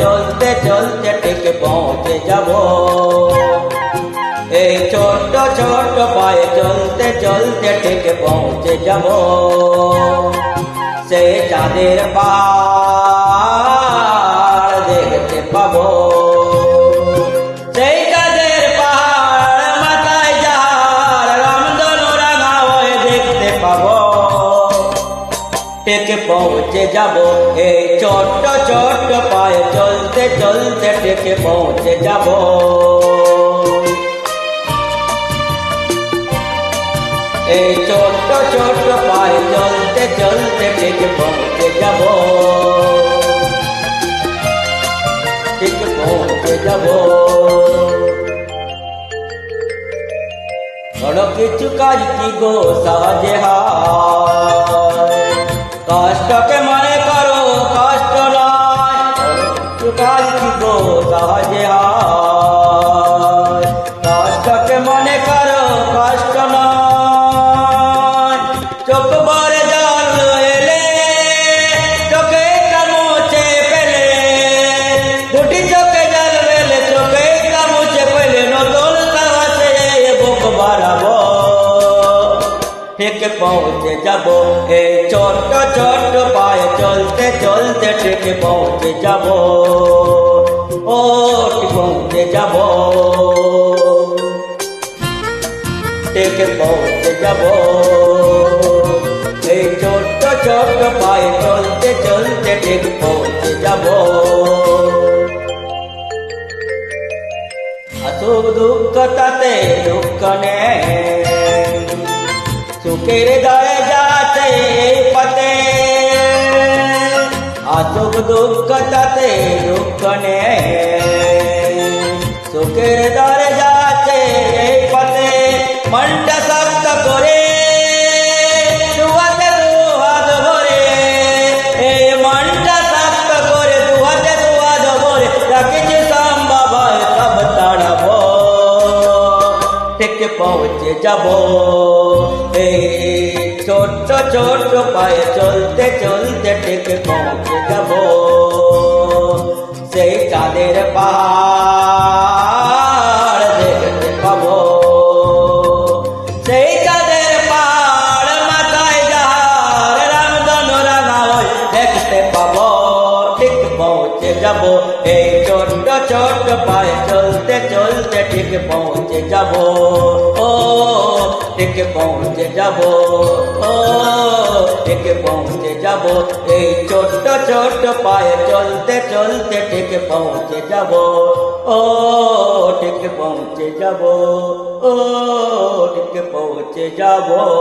চলতে চলতে ঠিক পৌঁছে যাব। এই ছোট ছোট পায়ে চলতে চলতে ঠিক পৌঁছে যাব। সে চাঁদের পাহাড় টেকে পৌঁছে যাব। এই ছোট্ট ছোট্ট পায়ে চলতে চলতে টেকে পৌঁছে যাব। এই ছোট্ট ছোট্ট পায়ে চলতে চলতে টেকে পৌঁছে যাব। ঠিক পৌঁছে যাব। বড় কিছু কাজ কি গো সহজে হয় কষ্টকে মনে করো কষ্ট নয়। কি গো সহজে হয়। কষ্টকে মনে করো কষ্ট নয়। ঠিক পৌঁছে যাব। এই ছোট্ট ছোট্ট পায়ে চলতে চলতে ঠিক পৌঁছে যাব। ও পৌঁছে যাব। ঠিক পৌঁছে যাব। এই ছোট্ট ছোট্ট পায়ে চলতে চলতে ঠিক পৌঁছে যাব। আসুক দুঃখ তাতে দুঃখ নেই। সুখের দরে যাতে পতে আসুক দুঃখ দুঃখ নেই সুখের দরে যাতে পতে মনটা শক্ত করে পৌঁছে যাব ছোট্ট ছোট্ট পায়ে চলতে চলতে ঠিক পৌঁছে যাব। সেই চাঁদের পাহাড় দেখতে পাবো। সেই চাঁদের পাহাড় মাথায় যার রামধনু রাঙা দেখতে পাবো। ঠিক পৌঁছে যাব। এই ছোট্ট ছোট্ট পায়ে চলতে চলতে ঠিক পৌঁছে যাব। ঠিক পৌঁছে যাব। ঠিক পৌঁছে যাব। এই ছোট্ট ছোট্ট পায়ে চলতে চলতে ঠিক পৌঁছে যাব। ও, ঠিক পৌঁছে যাব। ও, ঠিক পৌঁছে যাব।